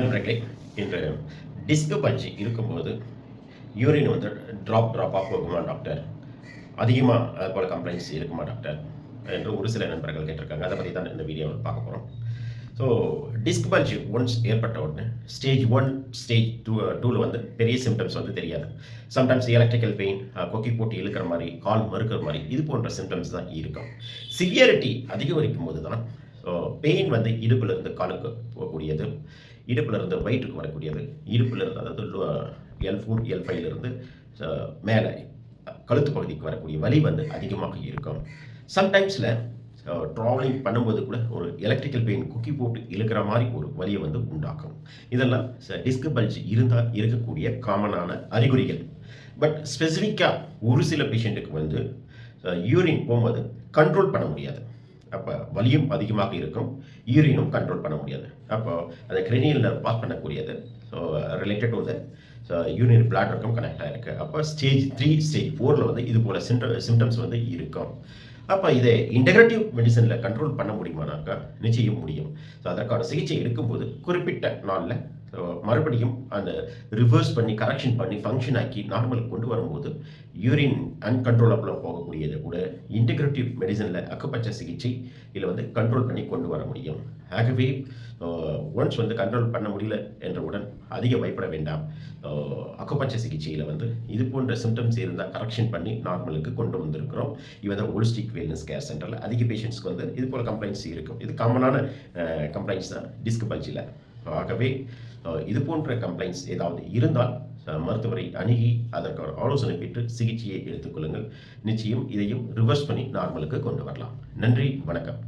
நண்பர்களே இன்று டிஸ்க் பஞ்சு இருக்கும்போது யூரின் வந்து ட்ராப் ட்ராப்பாக போகுமா டாக்டர் அதிகமாக அது போல் கம்ப்ளைண்ட்ஸ் இருக்குமா டாக்டர் என்று ஒரு சில நண்பர்கள் கேட்டிருக்காங்க. அதை பற்றி தான் இந்த வீடியோவில் பார்க்க போகிறோம் ஸோ டிஸ்க் பல்ஜி ஒன்ஸ் ஏற்பட்ட உடனே ஸ்டேஜ் ஒன் ஸ்டேஜ் டூ டூவில் வந்து பெரிய சிம்டம்ஸ் வந்து தெரியாது. சம்டைம்ஸ் எலக்ட்ரிக்கல் பெயின் கொக்கி போட்டு இழுக்கிற மாதிரி கால் மறுக்கிற மாதிரி இது போன்ற சிம்டம்ஸ் தான் இருக்கும். சிவியரிட்டி அதிகரிக்கும் போது தான் பெயின் வந்து இடுப்பில் இருந்து காலுக்கு போகக்கூடியது. இடுப்பில் இருந்து வயிற்றுக்கு வரக்கூடியது. இடுப்பில் இருந்து அதாவது எல் ஃபோர் எல் ஃபைவ்லேருந்து மேலே கழுத்து பகுதிக்கு வரக்கூடிய வலி வந்து அதிகமாக இருக்கும். சம்டைம்ஸில் ட்ராவலிங் பண்ணும்போது கூட ஒரு எலக்ட்ரிக்கல் பெயின் குக்கி போட்டு இழுக்கிற மாதிரி ஒரு வலியை வந்து உண்டாக்கும். இதெல்லாம் டிஸ்க் பல்ஜ் இருந்தால் இருக்கக்கூடிய காமனான அறிகுறிகள். பட் ஸ்பெசிஃபிக்காக ஒரு சில பேஷண்ட்டுக்கு வந்து யூரின் போகும்போது கண்ட்ரோல் பண்ண முடியாது. அப்போ வலியும் அதிகமாக இருக்கும். யூரினும் கண்ட்ரோல் பண்ண முடியாது. அப்போ அந்த கிரெனியில் பாஸ் பண்ணக்கூடியது. So related to the urine பிளாடருக்கும் connect ஆகிருக்கு அப்போ ஸ்டேஜ் த்ரீ ஸ்டேஜ் ஃபோரில் வந்து இது போல் சிம்டம் சிம்டம்ஸ் வந்து இருக்கும். அப்போ இதை இன்டெகிரேட்டிவ் மெடிசனில் கண்ட்ரோல் பண்ண முடியுமானாக்கா நிச்சயம் முடியும். ஸோ அதற்கான சிகிச்சை எடுக்கும்போது குறிப்பிட்ட நாளில் மறுபடியும் அந்த ரிவர்ஸ் பண்ணி கரெக்ஷன் பண்ணி ஃபங்க்ஷன் ஆக்கி நார்மலுக்கு கொண்டு வரும்போது யூரின் அன்கண்ட்ரோலபிளாக போகக்கூடியதை கூட இன்டகிரேட்டிவ் மெடிசனில் அக்குப்பச்சை சிகிச்சை இதில் வந்து கண்ட்ரோல் பண்ணி கொண்டு வர முடியும். ஆகவே ஒன்ஸ் வந்து கண்ட்ரோல் பண்ண முடியல என்றவுடன் அதிக பயப்பட வேண்டாம். அக்குப்பச்சை சிகிச்சையில் வந்து இது போன்ற சிம்டம்ஸ் இருந்தால் கரெக்ஷன் பண்ணி நார்மலுக்கு கொண்டு வந்திருக்கிறோம். இவன் தான் ஹோலிஸ்டிக் வெல்னஸ் கேர் சென்டரில் அதிக பேஷண்ட்ஸ்க்கு வந்து இது போல் கம்ப்ளைண்ட்ஸ் இருக்கும். இது காமனான கம்ப்ளைண்ட்ஸ் தான். டிஸ்க் பல்ஜில் ஆகவே இது போன்ற கம்ப்ளைண்ட்ஸ் ஏதாவது இருந்தால் மருத்துவரை அணுகி அதற்கான ஆலோசனை பெற்று சிகிச்சையை எடுத்துக்கொள்ளுங்கள் நிச்சயம் இதையும் ரிவர்ஸ் பண்ணி நார்மலுக்கு கொண்டு வரலாம். நன்றி வணக்கம்.